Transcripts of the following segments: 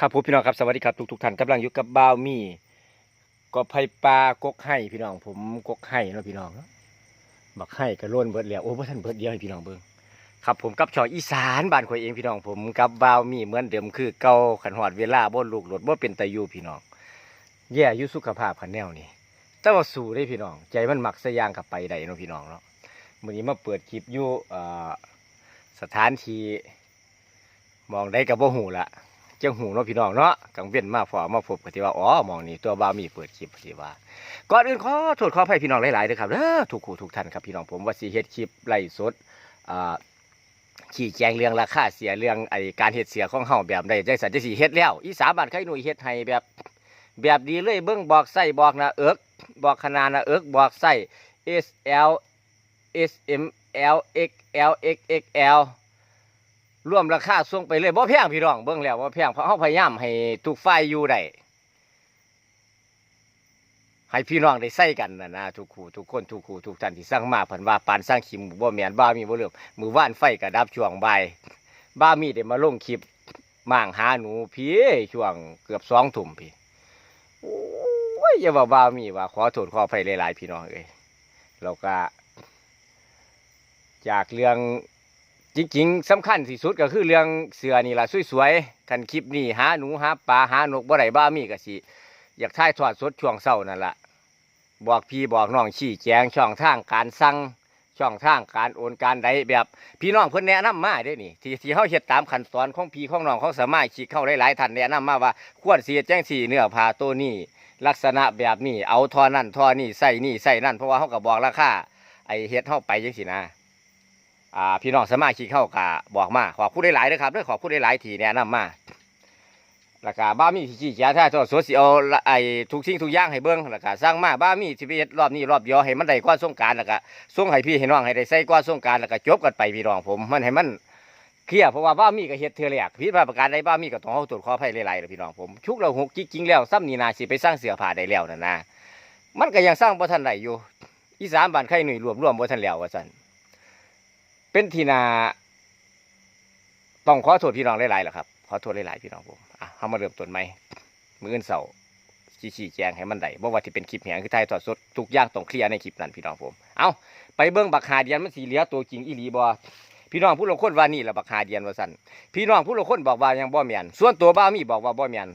ครับผมพี่น้องครับสวัสดีครับทุกทุกๆท่านกำลังอยู่กับบ่าวมี่ก็ไผ่ปลากกไห้พี่น้อง ผมกกไห้เนาะพี่น้องบักไห้กระล้นเบิดแล้วโอ้พ่ท่านเบิดเดียวให้พี่น้องเบิ่งครับผมกับชองอีสานบ้านข่อยเองพี่น้องผมกับบ่าวมี่เหมือนเดิมคือเก่าขันหอดเวลาบ่ลูกหลดบ่เป็นตะยูพี่น้องแย่อยู่สุขภาพขันแนวนี่แต่ว่าสู้ได้พี่น้อง ใจมันหมักสยางกับไปได้เนาะพี่น้องเนาะมื้อนี้มาเปิดคลิปอยู่สถานที่มองได้กับบ่หูละ จังหูเนาะพี่น้องเนาะกังเว้นมาพอมาพบกันที่ว่า อ๋อมองนี่ตัวบ่ามีเปิดคลิปที่ว่า ก่อนอื่นขอโทษขออภัยพี่น้องหลายๆเด้อครับเด้อทุกคู่ทุกท่านครับพี่น้องผมว่าสิเฮ็ดคลิปไล่สดอ่าชี้แจงเรื่องราคาเสียเรื่องไอการเฮ็ดเสียของเฮาแบบใดจังสันจังสิเฮ็ดแล้ว อีสานบ้านใครหนุ่ยเฮ็ดให้แบบ แบบดีเลยเบิ่งบอกไส้บอกนะเอิกบอกขนาดนะเอิกบอกไส้ S L S M L X L X X L รวมราคาส่งไปเลยบ่แพงพี่น้องเบิ่งแล้วบ่แพงเพราะเฮาพยายามให้ทุกฝ่ายอยู่ได้ให้พี่น้องได้ใส่กันนะนะทุกคู่ทุกคนทุกคู่ทุกท่านที่สั่งมาเพิ่นว่าปานสร้างขิมบ่แมนบ้ามีบ่เรื่องมือว่านไฟก็ดับช่วงใบบ้ามีได้มาลงคลิปม่างหาหนูพี่ช่วงเกือบ2ทุ่มพี่โอ้ยอย่าว่าบ้ามีว่าขอโทษขออภัยหลายๆพี่น้องเอ้ยแล้วก็จากเรื่อง จริงๆสำคัญที่สุดก็คือเรื่องเสือนี่ล่ะสวยๆคันคลิปนี้หาหนูหาปลาหานกบ่ได้บ้ามีก็สิอยากถ่ายทอดสดช่วงเช้านั่นล่ะบอกพี่บอกน้องชี้แจงช่องทางการสั่งช่องทางการโอนการใดแบบ พี่น้องเพิ่นแนะนำมาเด้นี่ที่ที่เฮาเฮ็ดตามขั้นตอนของพี่ของน้องของสามารถคิดเข้าหลายๆท่านแนะนำมาว่า ควรสิเฮ็ดจังซี่เนื้อผ้าตัวนี้ลักษณะแบบนี้เอาทอนั่นทอนี่ใส่นี่ใส่นั่นเพราะว่าเฮาก็บอกราคาไอเฮ็ดเฮาไปจังซี่นะ อ่าพี่น้องสมาชิกเข้ากะบอกมาขอพูดได้หลายๆนะครับด้วยขอพูดได้หลายทีแนะนำมาแล้วก็บ้ามีที่ชี้แจงถ้าทอดสดสิเอาละไอ้ทุกสิ่งทุกอย่างให้เบิ่งแล้วก็สร้างมาบ้ามีที่ไปเฮ็ดรอบนี้รอบเดียวให้มันได้กว่าสงการแล้วก็ส่งให้พี่ให้น้องให้ได้ใส่กว่าสงการแล้วก็จบกันไปพี่น้องผม มันให้มันเคลียร์เพราะว่าบ้ามีก็เฮ็ดเธอแรกผิดพาประการใดบ้ามีก็ต้องเอาตรวจขออภัยหลายๆเลยพี่น้องผมชุกเราหกจริงๆแล้วซ้ำนี่นาสิไปสร้างเสือผ้าได้แล้วนั่นะมันก็ยังสร้างบ่ทันได้อยู่อีสานบ้านใครหนุ่ยรวมรวมบ่ทันแล้วว่าซั่น เป็นทีนาต้องขอโทษพี่น้องหลายๆหละครับขอโทษหลายๆพี่น้องผมอะเขามาเริ่มต้นใหมมืออื่นเสาชี้ชี้แจงให้มันได้บ่ว่าที่เป็นคลิปแหงคือไทยทอดสดทุกอย่างต้องเคลียร์ในคลิปนั้นพี่น้องผม เอาไปเบิ้งบักหาเดียนมันสีเหลือตัวจริงอีหลีบ่พี่น้องผู้ลงคนว่านี่แหละบักหาเดียนว่าสั่นพี่น้องผู้ลงคนบอกว่ายังบ่แม่นส่วนตัวบ้ามีบอกว่าบ่แม่น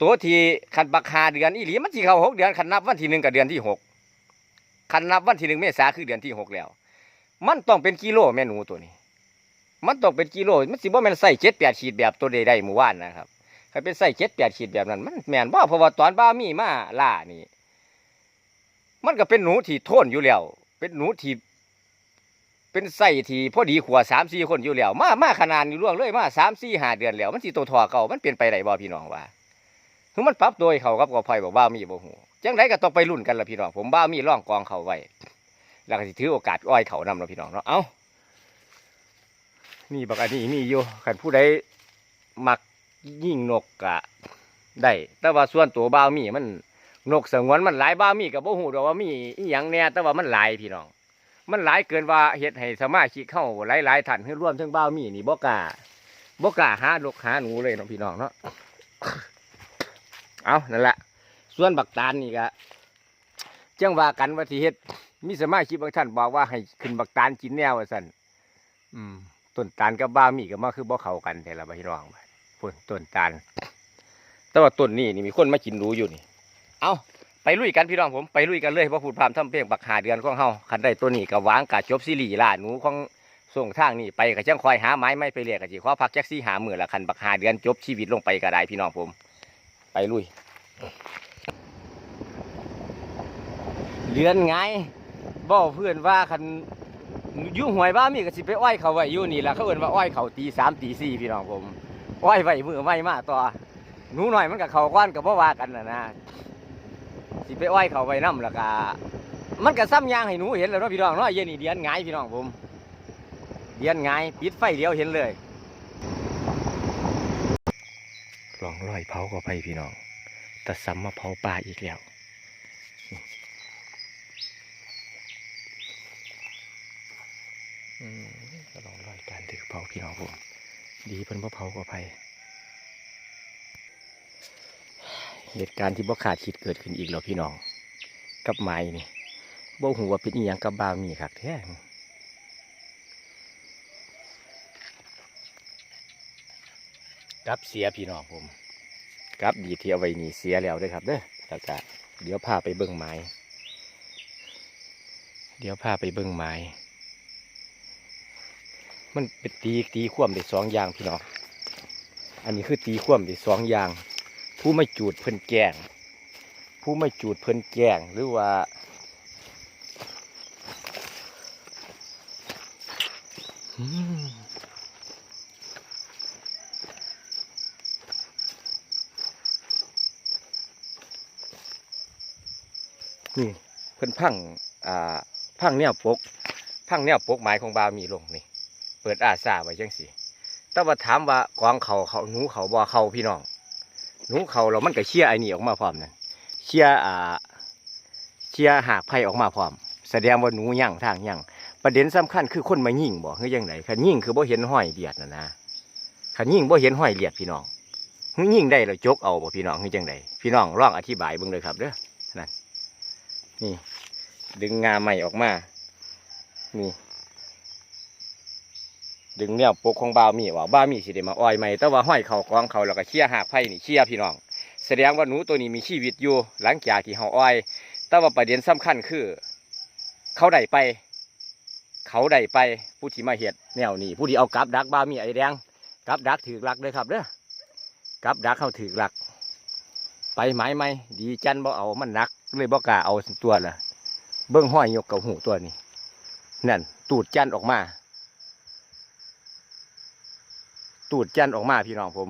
ตัวที่คันบักหาเดือนอีหลีมันสิเขาหกเดือนคันนับวันที่หนึ่งกับเดือนที่หกคันนับวันที่หนึ่งเมษาคือเดือนที่หกแล้ว มันต้องเป็นกิโลแม่หนูตัวนี้ มันต้องเป็นกิโล มันสิบ่แม่นใส่เจ็ดแปดขีดแบบตัวใดๆหมู่ว่านนะครับถ้าเป็นใส่เจ็ดแปดขีดแบบนั้น มันแม่นบ่เพราะว่าตอนบ้ามีมาล่านี่ มันก็เป็นหนูที่โทนอยู่แล้ว เป็นหนูที่เป็นใส่ที่พอดีขัวสามสี่คนอยู่แล้วมามาขนาดนี้ล่วงเลยมาสามสี่ห้าเดือนแล้ว มันสิโตทอเก่ามันเปลี่ยนไปได้บ่พี่น้องว่าคือมันปรับโดยเขากับกอไผ่บอกบ้ามีบ่หูจังไดก็ต้องไปรุ่นกันละพี่น้องผมบ้ามีร่องกองเขาไว้ แล้วก็สิถือโอกาสอ้อยเขานำเนาพี่น้องเนาะ เอ้านี่บักอันนี้มีอยู่ขันผู้ใดมักยิ่งนกกะได้ แต่ว่าส่วนตัวบ้าวมีมันนกสงวนมันหลายบ้าวมีกับบ่ฮู้ดอกว่ามีอีหยังแน่แต่ว่ามันหลายพี่น้อง มันหลายเกินว่าเฮ็ดให้สมาชิกเข้าหลายๆท่านคือร่วมทั้งบ้าวมีนี่บ่กล้าบ่กล้าหานกหาหนูเลยเนาะพี่น้องเนาะ เอานั่นแหละ ส่วนบักตาลนี่ก็จังว่ากันว่าสิเฮ็ด มีสมาชิกบางท่านบอกว่าให้ขึ้นบักตาลกินแนวว่าสั่นอืมต้นตาลกับบ้ามีก็มาคือบ่เข้ากันแต่ละพี่น้องพุ่นต้นตาล แต่ว่าต้นนี้นี่มีคนมากินรู้อยู่นี่ เอาไปลุยกันพี่น้องผมไปลุยกันเลยเพราะพูดพามทำเพลงบักหาเดือนของเฮาคันได้ตัวนี้ก็วางกะจบซีรีส์ล่าหนูของส่งทางนี่ไปก็จังคอยหาไม้ไม่ไปเรียกก็สิขอพักแจ็คซี่หามือละคันบักหาเดือนจบชีวิตลงไปก็ได้พี่น้องผม ไปลุยเดือนไง บ่เพื่อนว่าคันยู่หวยบ้ามีก็สิไปอ้อยเขาไว้อยู่นี่แหละเขาเอิ้นว่าอ้อยเขาตีสามตีสี่พี่น้องผมอ้อยไว้มือไว้มาต่อหนูหน่อยมันกับเขาก้อนกับบ่ว่ากันนะนะสิไปอ้อยเขาไว้น้ำล้วก็มันก็ซ้ำยางให้หนูเห็นแล้วเนาะพี่น้องเนาะเย็นนี่เดือนไงพี่น้องผมเดือนไงปิดไฟเดียวเห็นเลยลองลอยเผาก็ไปพี่น้องแต่ซ้ำมาเผาปลาอีกแล้ว อืม ก็ลองรอยการถือเผาพี่น้องผมดีเพิ่นบ่เผาก็ไผเหตุการณ์ที่บ่ขาดคิดเกิดขึ้นอีกแล้วพี่น้อง กับไม้นี่บ่หูว่าเป็นอีหยังกับบาวมีคักแท้กับเสียพี่น้องผมกับดีเที่เอาไว้นี่เสียแล้วเด้วยครับเด้อแล้วก็เดี๋ยวพาไปเบิ่งไม้ เดี๋ยวพาไปเบิ่งไม้ มันเป็นตีตีคว่ำได้สองอย่างพี่น้องอันนี้คือตีคว่ำได้สองอย่าง ผู้ไม่จูดเพิ่นแกงผู้ไม่จูดเพิ่นแกงหรือว่านี่เพิ่นพังอ่าพังแนวปกพังแนวปกไม้ของบาวมีลงนี่ ปิดอาซาไว้จังสิแต่ว่าถามว่ากองเขาเขาหนูเขาบ่เขาพี่น้องหนูเขาเรามันก็เชี่ยไอ้นี่ออกมาพร้อมนั่นเชี่ยอ่าเชี่ยหากไผ่ออกมาพร้อม แสดงว่าหนูยั่งทางยั่งประเด็นสำคัญคือคนมายิ่งบ่คือยังไงคันยิ่งคือบ่เห็นห้อยเดียดนะนะคันยิ่งบ่เห็นห้อยเลียดพี่น้องคือยิ่งได้แล้วจกเอาบ่พี่น้องคือจังไดพี่น้องลองอธิบายเบิ่งเลยครับเด้อนั่นนี่ ดึงงาใหม่ออกมานี่ ดึงเนี่ยปกของบาวมีว่าบาวมีสิได้มาอ้อยใหม่แต่ว่าห้อยเขากองเขาแล้วก็เชี่ยหากไผ่นี่เชี่ยพี่น้อง แสดงว่าหนูตัวนี้มีชีวิตอยู่ หลังจากที่เขาอ้อย แต่ว่าประเด็นสำคัญคือ เขาได้ไป เขาได้ไปผู้ที่มาเห็ดแนวนี้ผู้ที่เอากับดักบาวมีไอ้แดงกับดักถือหลักเลยครับเด้อกับดักเขาถือหลัก ไปไม้ไหมดีจันบ่เอามันนักเลยบ่กล้าเอาตัวละเบิ้งห้อยยกกับหูตัวนี้นั่นตูดจันออกมา ตูดจันออกมาพี่น้องผม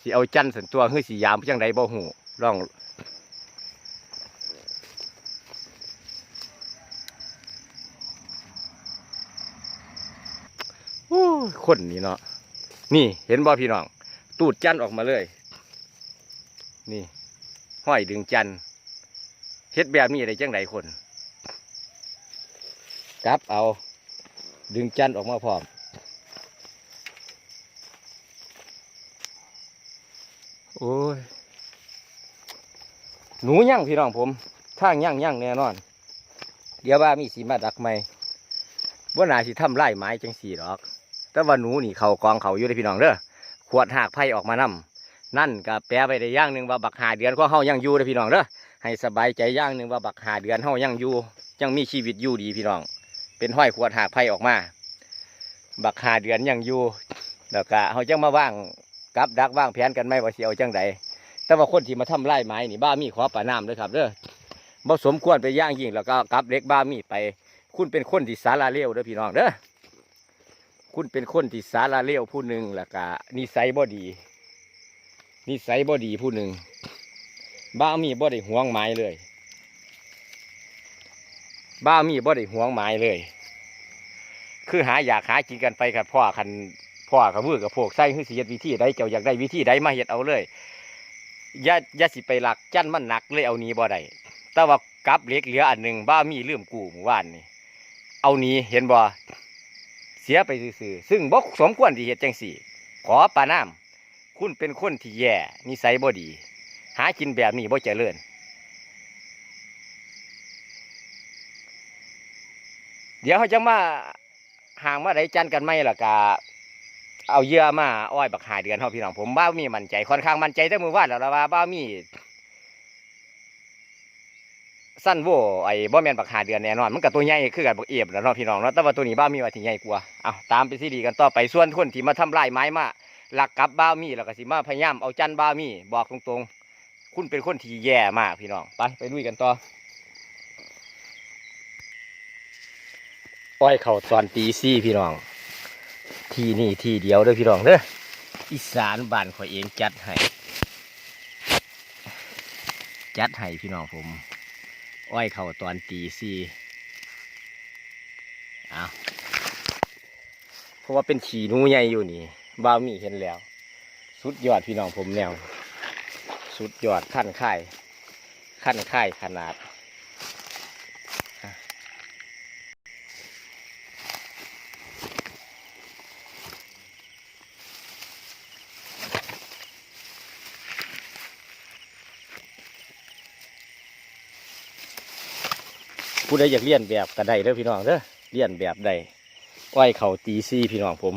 สิเอาจันสันตัวเฮ้ยสียามเพียงใดบ่หูลองโอ้ยคนนี่เนาะนี่เห็นบ่พี่น้อง ตูดจันออกมาเลย นี่ ห้อยดึงจันเฮ็ดแบบนี้ได้จังไดคน กลับเอา ดึงจันออกมาพร้อม โอ้ย หนูย่างพี่น้องผมทางย่างย่างแน่นอน เดี๋ยวว่ามีสีมาดักไหมว่านาสิทำไร่ไม้จังสีหรอก แต่ว่าหนูนี่เขากองเขาอยู่ในพี่น้องเด้อขวดหากไผ่ออกมานํนั่นก็แปลไปได้ย่างหนึ่งว่าบักหาเดือนของเฮายังอยู่เลยพี่น้องเด้อให้สบายใจย่างหนึ่งว่าบักหาเดือนเฮายังอยู่ยังมีชีวิตอยู่ดีพี่น้อง เป็นห้อยขวดหากไผ่ออกมา บักหาเดือนยังอยู่แล้วก็เฮาจังมาว่าง กับดักว่างแผนกันไหมว่าสิเอาจังใดแต่ว่าคนที่มาทำไร่ไม้นี่บ้ามีขอป่าน้ำเลยครับเด้อบ่สมควรไปย่างยิงแล้วก็กับเล็กบ้ามีไป คุณเป็นคนที่สาราเลี้ยวเด้อพี่น้องเด้อคุณเป็นคนที่สาราเลี้ยวผู้หนึ่งแล้วก็นิสัยบ่ดี นิสัยบ่ดีผู้หนึ่งบ้ามีบ่ได้ห่วงไม้เลย บ้ามีบ่ได้ห่วงไม้เลย คือหาอยากหากินกันไปกับพ่อคัน พ่อกับมือกับพวกใส่คือสิเฮ็ดวิธีใดเจ้าอยากได้วิธีใดมาเฮ็ดเอาเลยอย่าอย่าสิไปหลักจันมันหนักเลยเอานี้บ่ได้แต่ว่ากับเล็กเหลืออันหนึ่งบ้ามีเลืมกูหมู่บ้านนี่เอานี้เห็นบ่เสียไปซื่อซึ่งบ่สมควรที่เฮ็ดจังสี่ ขอปาน้ำคุณเป็นคนที่แย่นิสัยบ่ดี หากินแบบนี้บ่เจริญเดี๋ยวเขาจะมาห่างมาได้จันกันไหมล่ะกะ เอาเยื่อมาอ้อยบักหาเดือนเฮาพี่น้องผมบ้ามีมั่นใจค่อนข้างมั่นใจแต่มือวาดแล้วละว่าบ้ามีสั้นโวไอ้บ่แมนบักหาเดือนแน่นอนมันก็ตัวใหญ่คือกันบักเอียบแล้วเนาะพี่น้องเนาะแต่ว่าตัวนี้บ้ามีว่าที่ใหญ่กว่าเอาตามไปสิดีกันต่อไปส่วนคนที่มาทำลายไม้มาหลักกับบ้ามีแล้วก็สิมาพยายามเอาจันบ้ามีบอกตรงๆ คุณเป็นคนที่แย่มากพี่น้องไปไปลุยกันต่ออ้อยเข่าตอนตีซี่พี่น้อง ที่นี่ที่เดียวเด้อพี่น้องเด้ออีสานบ้านข่อยเองจัดให้จัดให้พี่น้องผม อ้อยเข่าตอนตีสี่เอาเพราะว่าเป็นขี่นูใหญ่อยู่นี่บ้ามีเห็นแล้ว สุดยอดพี่น้องผมแนว สุดยอดขั้นค่ายขั้นค่ายขนาด ผู้ใดอยากเรียนแบบก็ได้เด้อพี่น้องเด้อเรียนแบบใดอ้อยเขาตีซี่พี่น้องผม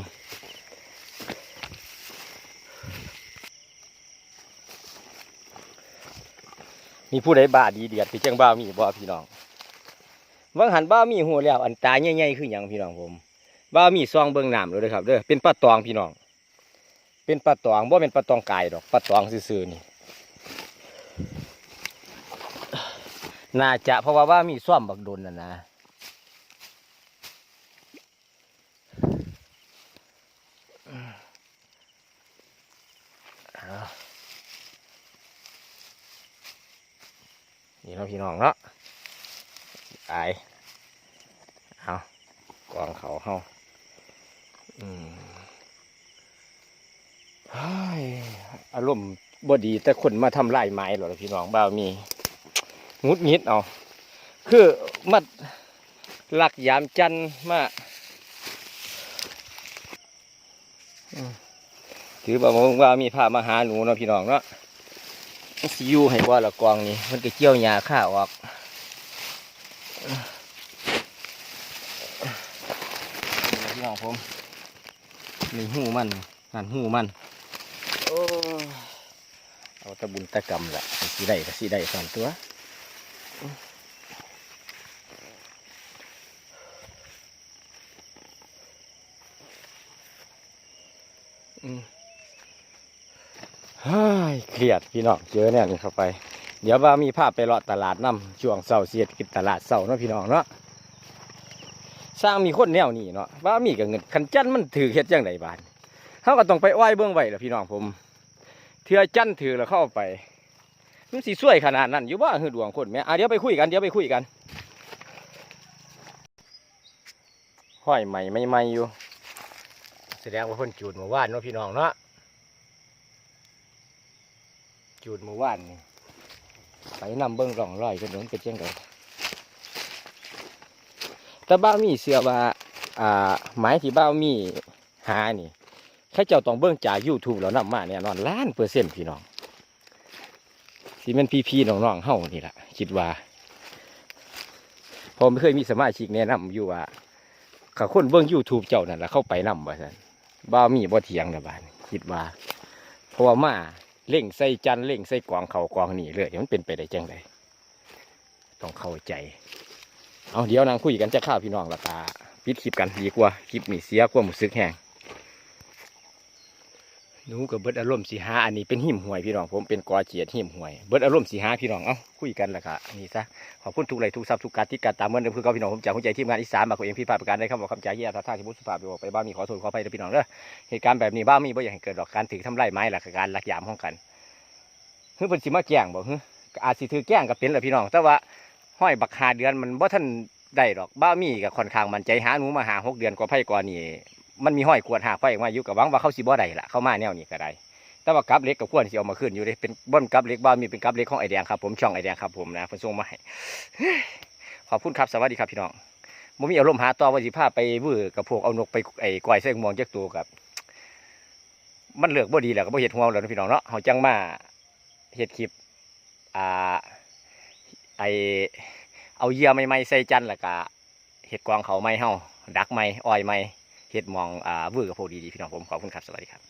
มีผู้ใดบ้าดีเดียดพี่เจังบ้ามีบ่พี่น้องวังหันบ้ามีหัวแล้ว อันตาใหญ่ๆคือหยังพี่น้องผมบ้ามีซองเบิ่งหน้ำเลยครับเด้อเป็นปลาตองพี่น้อง เป็นปลาตองบ่เป็นปลาตองกายดอกปลาตองซื่อๆนี่ น่าจะเพราะว่าว่ามีซ่อมบักดนน่ะนะนี่เนาพี่น้องเนาะไอายเอากองเขาเฮาอืมเฮ้ยอารมณ์บ่ดีแต่คนมาทำลายไม้หรอพี่น้องบ่าวมี งุดหงิดเอาคือมัดหลักยามจันทร์มาอืมถือว่าผมว่ามีพามาหาหนูเนาะพี่น้องเนาะมันสิอยูให้ว่าละกองนี่มันก็เกี่ยวหญ้าข้าออกนี่พี่น้องผมนี่หูมันหันหูมันโอ้เอาตะบุญตะกรรมละสิได้ก็สิได้สอนตัวอืมเฮ้ยเครียดพี่น้องเจอเนี่ยนี่เข้าไป เดี๋ยวว่ามีภาพไปเลาะตลาดน้ำช่วงเสาร์เสียดกินตลาดเสาร์เนาะพี่น้องเนาะสร้างมีคนแนวนี้เนาะว่ามีกับเงินคันจันมันถือเฮ็ดจังไดบานเขาก็ต้องไปอ้อยเบื้องไว้ล่ะพี่น้องผม เทือจันถือแล้วเข้าไป มันสิสวยขนาดนั้นอยู่บ้าคือดวงคนแม่อะเดี๋ยวไปคุยกันเดี๋ยวไปคุยกันห้อยใหม่ไม่ไม่อยู่ แสดงว่าเพิ่นจูดเมื่อวานเนาะพี่น้องเนาะจูดเมื่อวานนี่ไปนำเบิ้งร่องรอยกันหนุนเป็นจังไดแต่บ้ามีเสือว่าอ่าไม้ที่บ้ามีหานี่ข้าเจ้าต้องเบิ้งจาก YouTube แล้วนำมาเนี่ยนอนล้านเปอร์เซ็นต์พี่น้อง ที่มันพี่ๆน้องๆเฮานี่แหละคิดว่าผมไม่เคยมีสมาชิกแนะนำอยู่ว่าข้าคนเบิ้ง YouTube เจ้านั่นแหละเข้าไปนำว่าซั่นบ่มีบ่เถียงนะบ้านคิดว่า เพราะว่ามาเล่งใส่จันเล่งใส่กวางเขากวางนี่เลยมันเป็นไปได้จังไดต้องเข้าใจ เอาเดี๋ยวนางคุยกันจะข้าวพี่น้องละตาปิดคลิปกันดีกว่าคลิปนี่เสียความรู้สึกแห้ง หนูกับเบิดอารมณ์สีหาอันนี้เป็นหิมหวยพี่น้องผมเป็นกอเจียดหิมหวยเบิดอารมณ์สีหาพี่น้องเอ้าคุยกันละค่ะนี่ซะขอบคุณทุกไลค์ทุกซับทุกการที่การตามเมื่อเดิมคือเก็พี่น้องผมจากหัวใจทีมงานอีสานมาคุยเองพี่พาประการได้คำบอกคำจ่ายเยียท่าท่าที่มุสภาพไปบ้านมีขอโทษขอไปนะพี่น้องเด้อเหตุการณ์แบบนี้บ้ามีบ่อยากให้เกิดดอกการถือทำลายไม้หลักการหลักยามของกันเฮ้ยเป็นสิมาแกล้งบ่เฮ้ยอาจสิถือแกล้งกับเป็นแหละพี่น้อง แต่ว่าห้อยบักหาเดือนมันบ่ท่านได้ดอกบ้ามีกับค่อนข้างมันใจหาหนูมาหาหกเดือนกว่าไพ่กว่านี่ มันมีห้อยขวดหาไฟออกมาอยู่กับวังว่าเขาสิบ่ได้ละเข้ามาแนวนี้ก็ได้แต่ว่ากับเล็กกับขวดสิเอามาขึ้นอยู่เด้เป็นบ่นกับเล็กบ้ามีเป็นกับเล็กของไอแดงครับผมช่องไอแดงครับผมนะเพิ่นส่งมาให้ขอบคุณครับสวัสดีครับพี่น้องบ่มีอารมณ์หาต่อว่าสิพาไปวื้อกับพวกเอานกไปไอ้ก้อยใส่งวงจักตัวกับ มันเลือกบ่ดีแหละก็บ่เฮ็ดหัวแล้วนะพี่น้องเนาะเฮาจังมาเฮ็ดคลิปอ่าไอเอาเยื่อใหม่ๆใส่จันแล้วก็เฮ็ดกวางเขาใหม่เฮาดักใหม่อ้อยใหม่ เห็ดมองอ่าวือกับพวกดีๆพี่น้องผมขอบคุณครับสวัสดีครับ